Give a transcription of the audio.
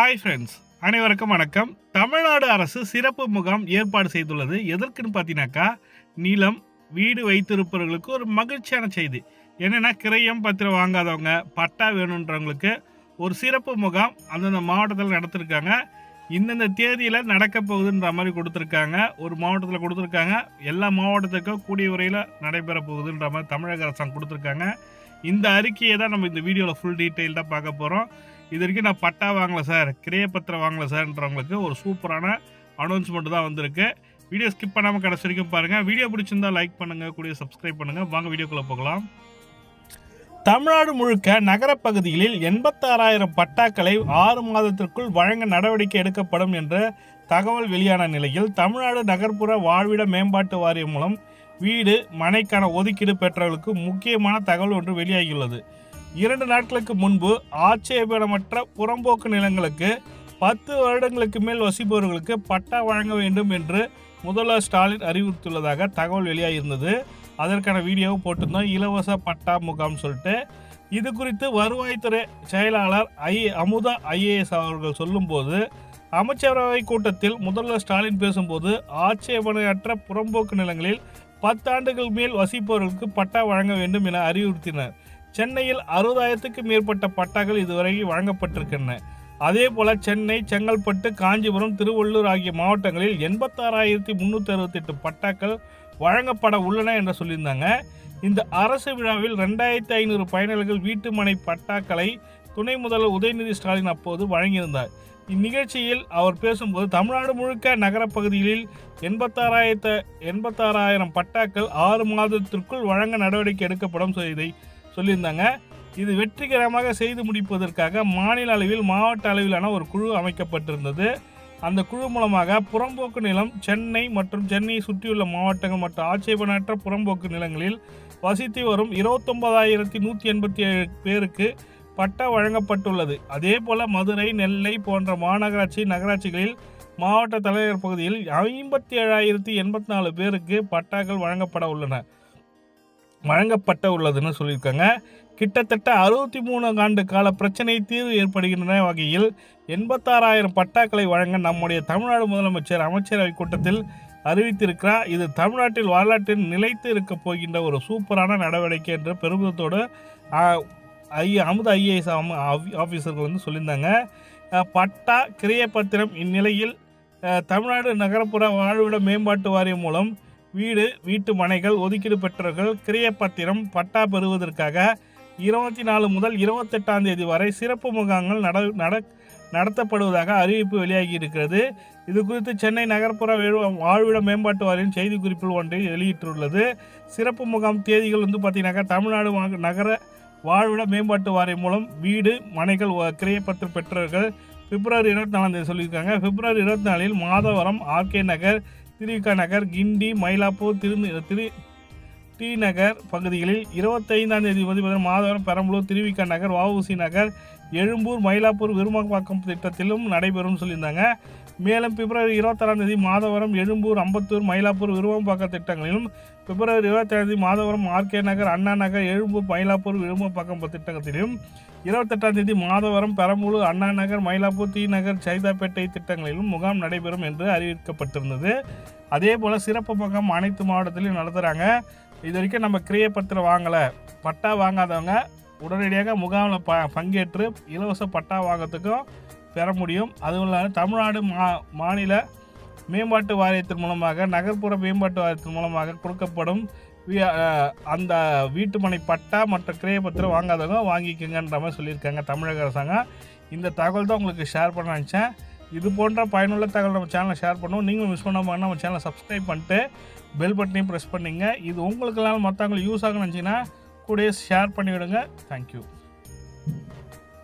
Hi friends அனைவருக்கும் வணக்கம். தமிழ்நாடு அரசு சிறப்பு முகாம் ஏற்பாடு செய்துள்ளது. எதற்குன்னு பார்த்தீங்கன்னாக்கா நிலம் வீடு வைத்திருப்பவர்களுக்கு ஒரு மகிழ்ச்சியான செய்தி. என்னென்னா கிரையம் பத்திரம் வாங்காதவங்க பட்டா வேணுன்றவங்களுக்கு ஒரு சிறப்பு முகாம் அந்தந்த மாவட்டத்தில் நடத்திருக்காங்க. இந்தந்த தேதியில் நடக்க போகுதுன்ற மாதிரி கொடுத்துருக்காங்க. ஒரு மாவட்டத்தில் கொடுத்துருக்காங்க. எல்லா மாவட்டத்துக்கும் கூடிய உரையில் நடைபெற போகுதுன்ற மாதிரி தமிழக அரசாங்கம் கொடுத்துருக்காங்க. இந்த அறிக்கையை தான் நம்ம இந்த வீடியோவில் ஃபுல் டீட்டெயில்டாக பார்க்க போகிறோம் இது வரைக்கும் நான் பட்டா வாங்கலை சார் கிரைய பத்திரம் வாங்கலை சார்ன்றவங்களுக்கு ஒரு சூப்பரான அனௌன்ஸ்மெண்ட் தான் வந்திருக்கு. வீடியோ ஸ்கிப் பண்ணாமல் கடைசி வரைக்கும் பாருங்கள் வீடியோ பிடிச்சிருந்தா லைக் பண்ணுங்கள் கூடிய சப்ஸ்கிரைப் பண்ணுங்கள் வாங்க வீடியோக்குள்ளே போகலாம். தமிழ்நாடு முழுக்க நகரப்பகுதிகளில் எண்பத்தாறாயிரம் பட்டாக்களை ஆறு மாதத்திற்குள் வழங்க நடவடிக்கை எடுக்கப்படும் என்ற தகவல் வெளியான நிலையில் தமிழ்நாடு நகர்ப்புற வாழ்விட மேம்பாட்டு வாரியம் மூலம் வீடு மனைக்கான ஒதுக்கீடு பெற்றவர்களுக்கு முக்கியமான தகவல் ஒன்று வெளியாகியுள்ளது. இரண்டு நாட்களுக்கு முன்பு ஆட்சேபனமற்ற புறம்போக்கு நிலங்களுக்கு பத்து வருடங்களுக்கு மேல் வசிப்பவர்களுக்கு பட்டா வழங்க வேண்டும் என்று முதல்வர் ஸ்டாலின் அறிவுறுத்தியுள்ளதாக தகவல் வெளியாகியிருந்தது. அதற்கான வீடியோவும் போட்டிருந்தோம். இலவச பட்டா முகாம் சொல்லிட்டு. இது குறித்து வருவாய்த்துறை செயலாளர் ஐ. அமுதா ஐஏஎஸ் அவர்கள் சொல்லும்போது அமைச்சரவை கூட்டத்தில் முதல்வர் ஸ்டாலின் பேசும்போது ஆட்சேபனையற்ற புறம்போக்கு நிலங்களில் பத்தாண்டுகள் மேல் வசிப்பவர்களுக்கு பட்டா வழங்க வேண்டும் என அறிவுறுத்தினர். சென்னையில் அறுபதாயிரத்துக்கு மேற்பட்ட பட்டாக்கள் இதுவரை வழங்கப்பட்டிருக்கின்றன. அதே போல சென்னை செங்கல்பட்டு காஞ்சிபுரம் திருவள்ளூர் ஆகிய மாவட்டங்களில் எண்பத்தாறாயிரத்தி முந்நூற்றி அறுபத்தெட்டு பட்டாக்கள் வழங்கப்பட உள்ளன என்று சொல்லியிருந்தாங்க. இந்த அரசு விழாவில் ரெண்டாயிரத்தி ஐநூறு பயனாளிகள் வீட்டுமனை பட்டாக்களை துணை முதல்வர் உதயநிதி ஸ்டாலின் அப்போது வழங்கியிருந்தார். இந்நிகழ்ச்சியில் அவர் பேசும்போது தமிழ்நாடு முழுக்க நகரப்பகுதிகளில் எண்பத்தாறாயிரத்த எண்பத்தாறாயிரம் பட்டாக்கள் ஆறு மாதத்திற்குள் வழங்க நடவடிக்கை எடுக்கப்படும் இதை சொல்லியிருந்தாங்க. இது வெற்றிகரமாக செய்து முடிப்பதற்காக மாநில அளவில் மாவட்ட அளவிலான ஒரு குழு அமைக்கப்பட்டிருந்தது. அந்த குழு மூலமாக புறம்போக்கு நிலம் சென்னை மற்றும் சென்னையை சுற்றியுள்ள மாவட்டங்கள் மற்றும் ஆட்சேபனற்ற புறம்போக்கு நிலங்களில் வசித்து வரும் இருபத்தொன்பதாயிரத்தி நூற்றி எண்பத்தி ஏழு பேருக்கு பட்டா வழங்கப்பட்டுள்ளது. அதே போல மதுரை நெல்லை போன்ற மாநகராட்சி நகராட்சிகளில் மாவட்ட தலைவர் பகுதியில் ஐம்பத்தி ஏழாயிரத்தி எண்பத்தி நாலு பேருக்கு பட்டாக்கள் வழங்கப்பட உள்ளன. வழங்கப்பட்ட உள்ளதுன்னு சொல்லியிருக்காங்க. கிட்டத்தட்ட அறுபத்தி மூணு ஆண்டு கால பிரச்சனை தீர்வு ஏற்படுகின்றன வகையில் எண்பத்தாறாயிரம் பட்டாக்களை வழங்க நம்முடைய தமிழ்நாடு முதலமைச்சர் அமைச்சரவை கூட்டத்தில் அறிவித்திருக்கிறார். இது தமிழ்நாட்டில் வரலாற்றில் நிலைத்து இருக்க போகின்ற ஒரு சூப்பரான நடவடிக்கை என்ற பெருமிதத்தோடு ஐ அமுத ஐஏஎஸ் ஆஃபீஸர்கள் வந்து சொல்லியிருந்தாங்க. பட்டா கிரிய பத்திரம் இந்நிலையில் தமிழ்நாடு நகர்ப்புற வாழ்விட மேம்பாட்டு வாரியம் மூலம் வீடு வீட்டு மனைகள் ஒதுக்கீடு பெற்றவர்கள் கிரியப்பத்திரம் பட்டா பெறுவதற்காக இருபத்தி நாலு முதல் இருபத்தெட்டாம் தேதி வரை சிறப்பு முகாம்கள் நட நட நடத்தப்படுவதாக அறிவிப்பு வெளியாகி இருக்கிறது இது குறித்து சென்னை நகர்ப்புற வாழ்விட மேம்பாட்டு வாரியம் செய்திக்குறிப்பில் ஒன்றை வெளியிட்டுள்ளது. சிறப்பு முகாம் தேதிகள் வந்து பார்த்தீங்கன்னாக்கா தமிழ்நாடு நகர வாழ்விட மேம்பாட்டு வாரியம் மூலம் வீடு மனைகள் கிரியப்பத்து பெற்றவர்கள் பிப்ரவரி இருபத்தி நாலாம் தேதி சொல்லியிருக்காங்க. பிப்ரவரி இருபத்தி நாலில் மாதவரம் ஆர்கே நகர் திருவிக்கா நகர் கிண்டி மயிலாப்பூர் திரு திரு டி நகர் பகுதிகளில் இருபத்தைந்தாம் தேதி பார்த்தீங்கன்னா மாதவரம் பெரம்பலூர் திருவிக்கா நகர் வஉசி நகர் எழும்பூர் மயிலாப்பூர் விருமப்பாக்கம் திட்டத்திலும் நடைபெறும் சொல்லியிருந்தாங்க. மேலும் பிப்ரவரி இருபத்தாறாம் தேதி மாதவரம் எழும்பூர் அம்பத்தூர் மயிலாப்பூர் விருமப்பாக்கம் திட்டங்களிலும் பிப்ரவரி இருபத்தேழாம் தேதி மாதவரம் ஆர்கே நகர் அண்ணா நகர் எழும்பூர் மயிலாப்பூர் விருமப்பாக்கம் திட்டத்திலும் இருபத்தெட்டாம் தேதி மாதவரம் பெரம்பலூர் அண்ணா நகர் மயிலாப்பூர் டி நகர் சைதாப்பேட்டை திட்டங்களிலும் முகாம் நடைபெறும் என்று அறிவிக்கப்பட்டிருந்தது. அதே போல் சிறப்பு முகாம் அனைத்து மாவட்டத்திலையும் நடத்துகிறாங்க இது வரைக்கும் நம்ம கிரிய பத்திரம் வாங்கலை. பட்டா வாங்காதவங்க உடனடியாக முகாமில் ப பங்கேற்று இலவச பட்டா வாங்கிறதுக்கும் பெற முடியும். அதுவும் இல்லாமல் தமிழ்நாடு மா மாநில மேம்பாட்டு வாரியத்தின் மூலமாக நகர்ப்புற மேம்பாட்டு வாரியத்தின் மூலமாக கொடுக்கப்படும் அந்த வீட்டுமனை பட்டா மற்ற கிரயப்பத்திரம் வாங்காதவங்க வாங்கிக்கோங்கன்ற மாதிரி சொல்லியிருக்காங்க தமிழக அரசாங்கம். இந்த தகவல் தான் உங்களுக்கு ஷேர் பண்ண நினச்சேன். இது போன்ற பயனுள்ள தகவல் நம்ம சேனலை ஷேர் பண்ணுவோம். நீங்களும் மிஸ் பண்ணாமல் நம்ம சேனலை சப்ஸ்கிரைப் பண்ணிட்டு பெல் பட்டனையும் ப்ரெஸ் பண்ணிங்க. இது உங்களுக்கெல்லாம் மற்றவங்களுக்கு யூஸ் ஆகணும் நினச்சிங்கன்னா கூட ஷேர் பண்ணிவிடுங்க. தேங்க்யூ